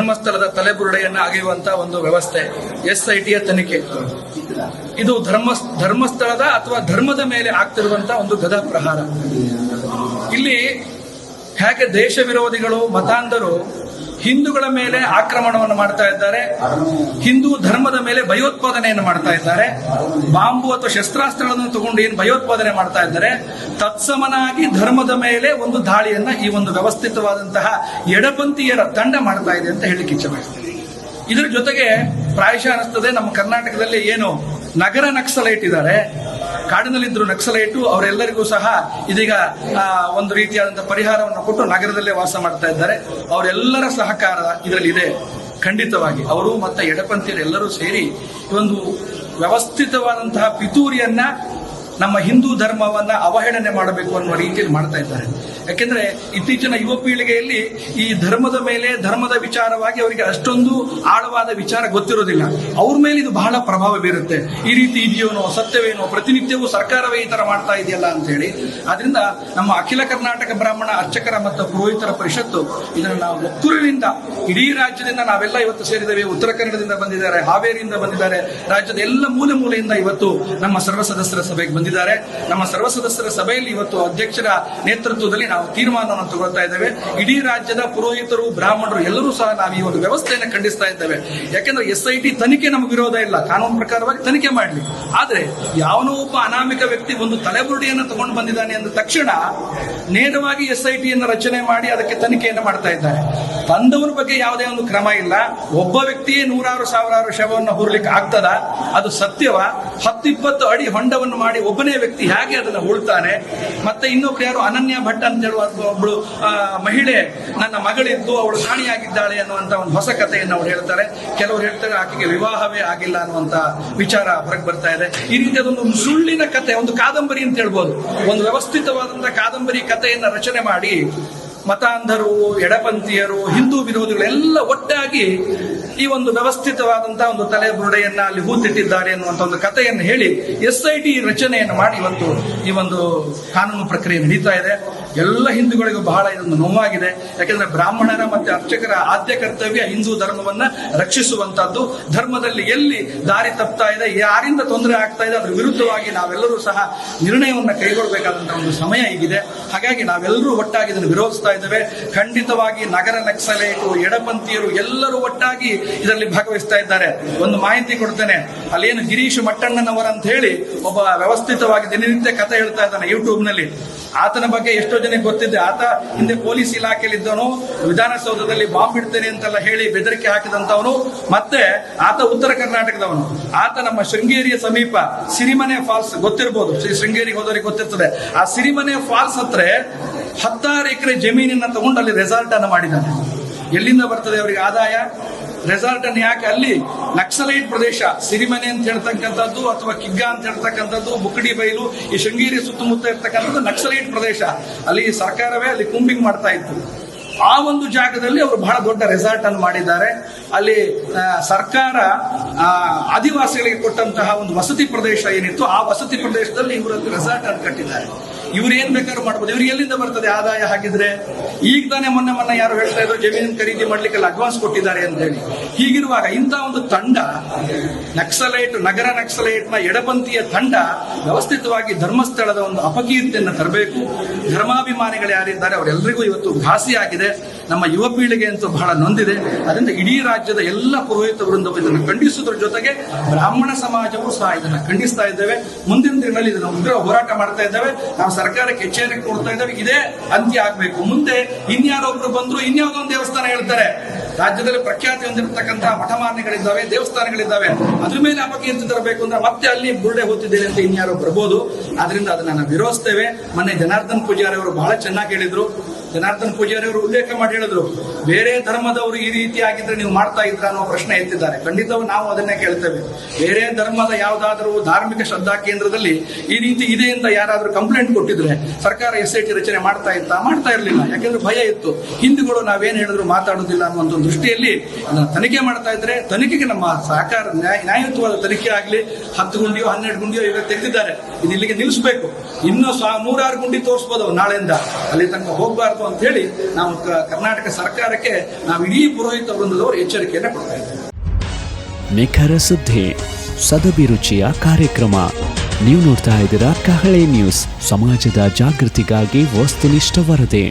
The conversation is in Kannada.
ಧರ್ಮಸ್ಥಳದ ತಲೆಬುರುಡೆಯನ್ನ ಅಗೆಯುವಂತ ಒಂದು ವ್ಯವಸ್ಥೆ, ಎಸ್ ಐ ತನಿಖೆ. ಇದು ಧರ್ಮ, ಧರ್ಮಸ್ಥಳದ ಅಥವಾ ಧರ್ಮದ ಮೇಲೆ ಆಗ್ತಿರುವಂತ ಒಂದು ಗದ ಪ್ರಹಾರ. ಇಲ್ಲಿ ಹೇಗೆ ದೇಶ ವಿರೋಧಿಗಳು ಮತಾಂಧರು ಹಿಂದೂಗಳ ಮೇಲೆ ಆಕ್ರಮಣವನ್ನು ಮಾಡ್ತಾ ಇದ್ದಾರೆ. ಹಿಂದೂ ಧರ್ಮದ ಮೇಲೆ ಭಯೋತ್ಪಾದನೆಯನ್ನು ಮಾಡ್ತಾ ಇದ್ದಾರೆ. ಬಾಂಬು ಅಥವಾ ಶಸ್ತ್ರಾಸ್ತ್ರಗಳನ್ನು ತಗೊಂಡು ಏನು ಭಯೋತ್ಪಾದನೆ ಮಾಡ್ತಾ ಇದ್ದಾರೆ. ತತ್ಸಮನಾಗಿ ಧರ್ಮದ ಮೇಲೆ ಒಂದು ದಾಳಿಯನ್ನ ಈ ಒಂದು ವ್ಯವಸ್ಥಿತವಾದಂತಹ ಎಡಪಂಥೀಯರ ತಂಡ ಮಾಡ್ತಾ ಇದೆ ಅಂತ ಹೇಳಿ ಇಚ್ಛೆ ಇದರ ಜೊತೆಗೆ ಪ್ರಾಯಶಃ ಅನಿಸ್ತದೆ, ನಮ್ಮ ಕರ್ನಾಟಕದಲ್ಲಿ ಏನು ನಗರ ನಕ್ಸಲೈಟ್ ಇದ್ದಾರೆ. ಕಾಡಿನಲ್ಲಿದ್ರು ನಕ್ಸಲೈಟು ಅವರೆಲ್ಲರಿಗೂ ಸಹ ಇದೀಗ ಒಂದು ರೀತಿಯಾದಂಥ ಪರಿಹಾರವನ್ನು ಕೊಟ್ಟು ನಗರದಲ್ಲೇ ವಾಸ ಮಾಡ್ತಾ ಇದ್ದಾರೆ. ಅವರೆಲ್ಲರ ಸಹಕಾರ ಇದರಲ್ಲಿ ಇದೆ ಖಂಡಿತವಾಗಿ ಅವರು ಮತ್ತೆ ಎಡಪಂಥೀಯರು ಎಲ್ಲರೂ ಸೇರಿ ಒಂದು ವ್ಯವಸ್ಥಿತವಾದಂತಹ ಪಿತೂರಿಯನ್ನ ನಮ್ಮ ಹಿಂದೂ ಧರ್ಮವನ್ನ ಅವಹೇಳನೆ ಮಾಡಬೇಕು ಅನ್ನುವ ರೀತಿಯಲ್ಲಿ ಮಾಡ್ತಾ ಇದ್ದಾರೆ. ಯಾಕೆಂದ್ರೆ ಇತ್ತೀಚಿನ ಯುವ ಪೀಳಿಗೆಯಲ್ಲಿ ಈ ಧರ್ಮದ ಮೇಲೆ ಧರ್ಮದ ವಿಚಾರವಾಗಿ ಅವರಿಗೆ ಅಷ್ಟೊಂದು ಆಳವಾದ ವಿಚಾರ ಗೊತ್ತಿರೋದಿಲ್ಲ. ಅವ್ರ ಮೇಲೆ ಇದು ಬಹಳ ಪ್ರಭಾವ ಬೀರುತ್ತೆ. ಈ ರೀತಿ ಇದೆಯೋನೋ, ಸತ್ಯವೇನೋ, ಪ್ರತಿನಿತ್ಯವೂ ಸರ್ಕಾರವೇ ಈ ತರ ಮಾಡ್ತಾ ಇದೆಯಲ್ಲ ಅಂತ ಹೇಳಿ. ಆದ್ರಿಂದ ನಮ್ಮ ಅಖಿಲ ಕರ್ನಾಟಕ ಬ್ರಾಹ್ಮಣ ಅರ್ಚಕರ ಮತ್ತು ಪುರೋಹಿತರ ಪರಿಷತ್ತು ಇದನ್ನು ನಾವು ಒತ್ತುರಿನಿಂದ ಇಡೀ ರಾಜ್ಯದಿಂದ ನಾವೆಲ್ಲ ಇವತ್ತು ಸೇರಿದ್ದೇವೆ. ಉತ್ತರ ಕನ್ನಡದಿಂದ ಬಂದಿದ್ದಾರೆ, ಹಾವೇರಿಯಿಂದ ಬಂದಿದ್ದಾರೆ. ರಾಜ್ಯದ ಎಲ್ಲ ಮೂಲೆ ಮೂಲೆಯಿಂದ ಇವತ್ತು ನಮ್ಮ ಸರ್ವ ಸದಸ್ಯರ ಸಭೆಗೆ ಬಂದಿದ್ದಾರೆ. ನಮ್ಮ ಸರ್ವ ಸದಸ್ಯರ ಸಭೆಯಲ್ಲಿ ಇವತ್ತು ಅಧ್ಯಕ್ಷರ ನೇತೃತ್ವದಲ್ಲಿ ನಾವು ತೀರ್ಮಾನವನ್ನು ತಗೊಳ್ತಾ ಇದ್ದೇವೆ. ಇಡೀ ರಾಜ್ಯದ ಪುರೋಹಿತರು, ಬ್ರಾಹ್ಮಣರು ಎಲ್ಲರೂ ಸಹ ನಾವು ಈ ಒಂದು ವ್ಯವಸ್ಥೆಯನ್ನು ಖಂಡಿಸ್ತಾ ಇದ್ದೇವೆ. ಯಾಕೆಂದ್ರೆ ಎಸ್ ಐ ಟಿ ತನಿಖೆ ನಮಗೆ ವಿರೋಧ ಇಲ್ಲ. ಕಾನೂನು ಪ್ರಕಾರವಾಗಿ ತನಿಖೆ ಮಾಡಲಿ. ಆದ್ರೆ ಯಾವನೋ ಒಬ್ಬ ಅನಾಮಿಕ ವ್ಯಕ್ತಿ ಒಂದು ತಲೆಬುರುಡಿಯನ್ನು ತಗೊಂಡು ಬಂದಿದ್ದಾನೆ ಅಂದ ತಕ್ಷಣ ನೇರವಾಗಿ ಎಸ್ ಐ ಟಿಯನ್ನು ರಚನೆ ಮಾಡಿ ಅದಕ್ಕೆ ತನಿಖೆಯನ್ನು ಮಾಡ್ತಾ ಇದ್ದಾರೆ. ತಂದವನ ಬಗ್ಗೆ ಯಾವುದೇ ಒಂದು ಕ್ರಮ ಇಲ್ಲ. ಒಬ್ಬ ವ್ಯಕ್ತಿಯೇ ನೂರಾರು ಸಾವಿರಾರು ಶವವನ್ನು ಹುರ್ಲಿಕ್ಕೆ ಆಗ್ತದ? ಅದು ಸತ್ಯವ? ಹತ್ತಿಪ್ಪತ್ತು ಅಡಿ ಹೊಂಡವನ್ನು ಮಾಡಿ ಒಬ್ಬನೇ ವ್ಯಕ್ತಿ ಹೇಗೆ ಅದನ್ನು ಉಳ್ತಾನೆ? ಮತ್ತೆ ಇನ್ನೊಬ್ರು ಯಾರು? ಅನನ್ಯ ಭಟ್ ಅಂತ ಹೇಳುವ ಒಬ್ಳು ಮಹಿಳೆ ನನ್ನ ಮಗಳಿದ್ದು, ಅವಳು ಕಾಣಿಯಾಗಿದ್ದಾಳೆ ಅನ್ನುವಂತ ಒಂದು ಹೊಸ ಕಥೆಯನ್ನು ಅವ್ರು ಹೇಳ್ತಾರೆ. ಕೆಲವರು ಹೇಳ್ತಾರೆ, ಆಕೆಗೆ ವಿವಾಹವೇ ಆಗಿಲ್ಲ ಅನ್ನುವಂತ ವಿಚಾರ ಹೊರಗೆ ಬರ್ತಾ ಇದೆ. ಈ ರೀತಿ ಅದೊಂದು ಸುಳ್ಳಿನ ಕತೆ, ಒಂದು ಕಾದಂಬರಿ ಅಂತ ಹೇಳ್ಬೋದು. ಒಂದು ವ್ಯವಸ್ಥಿತವಾದಂತಹ ಕಾದಂಬರಿ ಕಥೆಯನ್ನ ರಚನೆ ಮಾಡಿ ಮತಾಂಧರು ಎಡಪಂಥೀಯರು ಹಿಂದೂ ವಿರೋಧಿಗಳೆಲ್ಲ ಒಟ್ಟಾಗಿ ಈ ಒಂದು ವ್ಯವಸ್ಥಿತವಾದಂತಹ ಒಂದು ತಲೆ ಬುರುಡೆಯನ್ನ ಅಲ್ಲಿ ಹೂತಿಟ್ಟಿದ್ದಾರೆ ಅನ್ನುವಂತ ಒಂದು ಕಥೆಯನ್ನು ಹೇಳಿ ಎಸ್ ಐ ಟಿ ರಚನೆಯನ್ನು ಮಾಡಿ ಇವತ್ತು ಈ ಒಂದು ಕಾನೂನು ಪ್ರಕ್ರಿಯೆ ನಡೀತಾ ಇದೆ. ಎಲ್ಲ ಹಿಂದೂಗಳಿಗೂ ಬಹಳ ಇದೊಂದು ನೋವಾಗಿದೆ. ಯಾಕೆಂದ್ರೆ ಬ್ರಾಹ್ಮಣರ ಮತ್ತೆ ಅರ್ಚಕರ ಆದ್ಯ ಕರ್ತವ್ಯ ಹಿಂದೂ ಧರ್ಮವನ್ನ ರಕ್ಷಿಸುವಂತಹದ್ದು. ಧರ್ಮದಲ್ಲಿ ಎಲ್ಲಿ ದಾರಿ ತಪ್ತಾ ಇದೆ, ಯಾರಿಂದ ತೊಂದರೆ ಆಗ್ತಾ ಇದೆ, ಅದ್ರ ವಿರುದ್ಧವಾಗಿ ನಾವೆಲ್ಲರೂ ಸಹ ನಿರ್ಣಯವನ್ನು ಕೈಗೊಳ್ಳಬೇಕಾದಂತಹ ಒಂದು ಸಮಯ ಈಗಿದೆ ಹಾಗಾಗಿ ನಾವೆಲ್ಲರೂ ಒಟ್ಟಾಗಿ ಇದನ್ನು ವಿರೋಧಿಸ್ತಾ ಇದ್ದೇವೆ. ಖಂಡಿತವಾಗಿ ನಗರ ನಕ್ಸಲೇಟು, ಎಡಪಂಥೀಯರು ಎಲ್ಲರೂ ಒಟ್ಟಾಗಿ ಇದರಲ್ಲಿ ಭಾಗವಹಿಸ್ತಾ ಇದ್ದಾರೆ. ಒಂದು ಮಾಹಿತಿ ಕೊಡ್ತೇನೆ. ಅಲ್ಲೇನು ಗಿರೀಶ್ ಮಟ್ಟಣ್ಣನವರ ಅಂತ ಹೇಳಿ ಒಬ್ಬ ವ್ಯವಸ್ಥಿತವಾಗಿ ದಿನನಿತ್ಯ ಕಥೆ ಹೇಳ್ತಾ ಇದ್ದಾನೆ ಯೂಟ್ಯೂಬ್ನಲ್ಲಿ. ಆತನ ಬಗ್ಗೆ ಎಷ್ಟೋ ಜನಕ್ಕೆ ಗೊತ್ತಿದೆ. ಆತ ಹಿಂದೆ ಪೊಲೀಸ್ ಇಲಾಖೆಯಲ್ಲಿ ಇದ್ದವನು ವಿಧಾನಸೌಧದಲ್ಲಿ ಬಾಂಬ್ ಇಡ್ತೇನೆ ಅಂತೆಲ್ಲ ಹೇಳಿ ಬೆದರಿಕೆ ಹಾಕಿದಂತವನು ಮತ್ತೆ ಆತ ಉತ್ತರ ಕರ್ನಾಟಕದವನು. ಆತ ನಮ್ಮ ಶೃಂಗೇರಿಯ ಸಮೀಪ, ಸಿರಿಮನೆ ಫಾಲ್ಸ್ ಗೊತ್ತಿರಬಹುದು ಶೃಂಗೇರಿಗೆ ಹೋದವರಿಗೆ ಗೊತ್ತಿರ್ತದೆ. ಆ ಸಿರಿಮನೆ ಫಾಲ್ಸ್ ಹತ್ರ ಹತ್ತಾರು ಎಕರೆ ಜಮೀನನ್ನ ತಗೊಂಡು ಅಲ್ಲಿ ರೆಸಾರ್ಟ್ ಅನ್ನು ಮಾಡಿದ್ದಾನೆ. ಎಲ್ಲಿಂದ ಬರ್ತದೆ ಅವರಿಗೆ ಆದಾಯ? ರೆಸಾರ್ಟ್ ಅನ್ನು ಯಾಕೆ ಅಲ್ಲಿ ನಕ್ಸಲೈಟ್ ಪ್ರದೇಶ, ಸಿರಿಮನೆ ಅಂತ ಹೇಳ್ತಕ್ಕಂಥದ್ದು ಅಥವಾ ಕಿಗ್ಗ ಅಂತ ಹೇಳ್ತಕ್ಕಂಥದ್ದು ಬುಕ್ಕಡಿ ಬೈಲು, ಈ ಶೃಂಗೇರಿ ಸುತ್ತಮುತ್ತ ಇರ್ತಕ್ಕಂಥದ್ದು ನಕ್ಸಲೈಟ್ ಪ್ರದೇಶ. ಅಲ್ಲಿ ಸರ್ಕಾರವೇ ಅಲ್ಲಿ ಕುಂಬಿಂಗ್ ಮಾಡ್ತಾ ಇತ್ತು. ಆ ಒಂದು ಜಾಗದಲ್ಲಿ ಅವರು ಬಹಳ ದೊಡ್ಡ ರೆಸಾರ್ಟ್ ಅನ್ನು ಮಾಡಿದ್ದಾರೆ. ಅಲ್ಲಿ ಸರ್ಕಾರ ಆದಿವಾಸಿಗಳಿಗೆ ಕೊಟ್ಟಂತಹ ಒಂದು ವಸತಿ ಪ್ರದೇಶ ಏನಿತ್ತು, ಆ ವಸತಿ ಪ್ರದೇಶದಲ್ಲಿ ಇವರು ರೆಸಾರ್ಟ್ ಅನ್ನು ಕಟ್ಟಿದ್ದಾರೆ. ಇವ್ರು ಏನ್ ಬೇಕಾದ್ರೂ ಮಾಡ್ಬೋದು. ಇವ್ರಿಗೆ ಎಲ್ಲಿಂದ ಬರ್ತದೆ ಆದಾಯ ಹಾಕಿದ್ರೆ? ಈಗ ತಾನೇ ಮೊನ್ನೆ ಮೊನ್ನೆ ಯಾರು ಹೇಳ್ತಾ ಇದ್ರು ಜಮೀನು ಖರೀದಿ ಮಾಡ್ಲಿಕ್ಕೆಲ್ಲ ಅಡ್ವಾನ್ಸ್ ಕೊಟ್ಟಿದ್ದಾರೆ ಅಂತ ಹೇಳಿ. ಹೀಗಿರುವಾಗ ಇಂತ ಒಂದು ತಂಡ, ನಕ್ಸಲೈಟ್, ನಗರ ನಕ್ಸಲೈಟ್ನ ಎಡಪಂಥೀಯ ತಂಡ ವ್ಯವಸ್ಥಿತವಾಗಿ ಧರ್ಮಸ್ಥಳದ ಒಂದು ಅಪಕೀರ್ತಿಯನ್ನು ತರಬೇಕು. ಧರ್ಮಾಭಿಮಾನಿಗಳು ಯಾರಿದ್ದಾರೆ ಅವರೆಲ್ಲರಿಗೂ ಇವತ್ತು ಘಾಸಿಯಾಗಿದೆ ನಮ್ಮ ಯುವ ಪೀಳಿಗೆ ಅಂತೂ ಬಹಳ ನೊಂದಿದೆ. ಅದರಿಂದ ಇಡೀ ರಾಜ್ಯದ ಎಲ್ಲ ಪುರೋಹಿತ ವೃಂದವು ಇದನ್ನು ಖಂಡಿಸುವುದರ ಜೊತೆಗೆ ಬ್ರಾಹ್ಮಣ ಸಮಾಜವೂ ಸಹ ಇದನ್ನು ಖಂಡಿಸ್ತಾ ಇದ್ದೇವೆ. ಮುಂದಿನ ದಿನಗಳಲ್ಲಿ ಇದನ್ನು ಉಗ್ರ ಹೋರಾಟ ಮಾಡ್ತಾ ಇದ್ದೇವೆ. ನಾವು ಸರ್ಕಾರಕ್ಕೆ ಎಚ್ಚರಿಕೆ ಕೊಡ್ತಾ ಇದ್ದಾರೆ. ಇದೇ ಅಂತ್ಯ ಆಗ್ಬೇಕು. ಮುಂದೆ ಇನ್ಯಾರೊಬ್ರು ಬಂದ್ರು ಇನ್ಯಾವುದೋ ಒಂದು ದೇವಸ್ಥಾನ ಹೇಳ್ತಾರೆ. ರಾಜ್ಯದಲ್ಲಿ ಪ್ರಖ್ಯಾತಿ ಹೊಂದಿರತಕ್ಕಂತಹ ಮಠಮಾನ್ಯಗಳಿದ್ದಾವೆ ದೇವಸ್ಥಾನಗಳಿದ್ದಾವೆ. ಅದ್ರ ಮೇಲೆ ಅಪಕೀರ್ತಿ ತರಬೇಕು ಅಂದ್ರೆ ಮತ್ತೆ ಅಲ್ಲಿ ಬುರುಡೆ ಹೋಗ್ತಿದ್ದೇನೆ ಅಂತ ಇನ್ಯಾರೋ ಬರ್ಬೋದು. ಅದರಿಂದ ಅದನ್ನ ವಿರೋಧಿಸ್ತೇವೆ. ಮೊನ್ನೆ ಜನಾರ್ದನ್ ಪೂಜಾರಿ ಅವರು ಬಹಳ ಚೆನ್ನಾಗಿ ಹೇಳಿದ್ರು. ಜನಾರ್ದನ್ ಪೂಜಾರಿ ಅವರು ಉಲ್ಲೇಖ ಮಾಡಿ ಹೇಳಿದ್ರು, ಬೇರೆ ಧರ್ಮದವರು ಈ ರೀತಿ ಆಗಿದ್ರೆ ನೀವು ಮಾಡ್ತಾ ಇದ್ರ ಅನ್ನೋ ಪ್ರಶ್ನೆ ಎತ್ತಿದ್ದಾರೆ. ಖಂಡಿತವೂ ನಾವು ಅದನ್ನೇ ಕೇಳ್ತೇವೆ. ಬೇರೆ ಧರ್ಮದ ಯಾವುದಾದ್ರೂ ಧಾರ್ಮಿಕ ಶ್ರದ್ಧಾ ಕೇಂದ್ರದಲ್ಲಿ ಈ ರೀತಿ ಇದೆ ಅಂತ ಯಾರಾದ್ರೂ ಕಂಪ್ಲೇಂಟ್ ಕೊಟ್ಟಿದ್ರೆ ಸರ್ಕಾರ ಎಸ್ ಐ ಟಿ ರಚನೆ ಮಾಡ್ತಾ ಇತ್ತಾ? ಮಾಡ್ತಾ ಇರಲಿಲ್ಲ. ಯಾಕೆಂದ್ರೆ ಭಯ ಇತ್ತು. ಹಿಂದೂಗಳು ನಾವೇನು ಹೇಳಿದ್ರು ಮಾತಾಡೋದಿಲ್ಲ ಅನ್ನೋ ಒಂದು ದೃಷ್ಟಿಯಲ್ಲಿ ತನಿಖೆ ಮಾಡ್ತಾ ಇದ್ರೆ ತನಿಖೆಗೆ ನಮ್ಮ ಸಹಕಾರ ನ್ಯಾಯ- ನ್ಯಾಯಯುತವಾದ ತನಿಖೆ ಆಗಲಿ, ಹತ್ತು ಗುಂಡಿಯೋ, ಹನ್ನೆರಡು ಗುಂಡಿಯೋ ಇವಾಗ ತೆಗೆದಿದ್ದಾರೆ. ಇದು ಇಲ್ಲಿಗೆ ನಿಲ್ಲಿಸಬೇಕು. ಇನ್ನೂ ನೂರಾರು ಗುಂಡಿ ತೋರಿಸ್ಬೋದು ನಾಳೆಯಿಂದ. ಅಲ್ಲಿ ತನಕ ಹೋಗ್ಬಾರ್ದು. ಮಾಡಬಾರದು ಅಂತ ಹೇಳಿ ನಾವು ಕರ್ನಾಟಕ ಸರ್ಕಾರಕ್ಕೆ ನಾವು ಇಡೀ ಪುರೋಹಿತ ವೃಂದದವರು ಎಚ್ಚರಿಕೆಯನ್ನು ಕೊಡ್ತಾ ಇದ್ದೇವೆ. ನಿಖರ ಸುದ್ದಿ ಸದಭಿರುಚಿಯ ಕಾರ್ಯಕ್ರಮ. ನೀವು ನೋಡ್ತಾ ಇದ್ದೀರಾ ಕಹಳೆ ನ್ಯೂಸ್. ಸಮಾಜದ ಜಾಗೃತಿಗಾಗಿ ವಸ್ತುನಿಷ್ಠ ವರದಿ.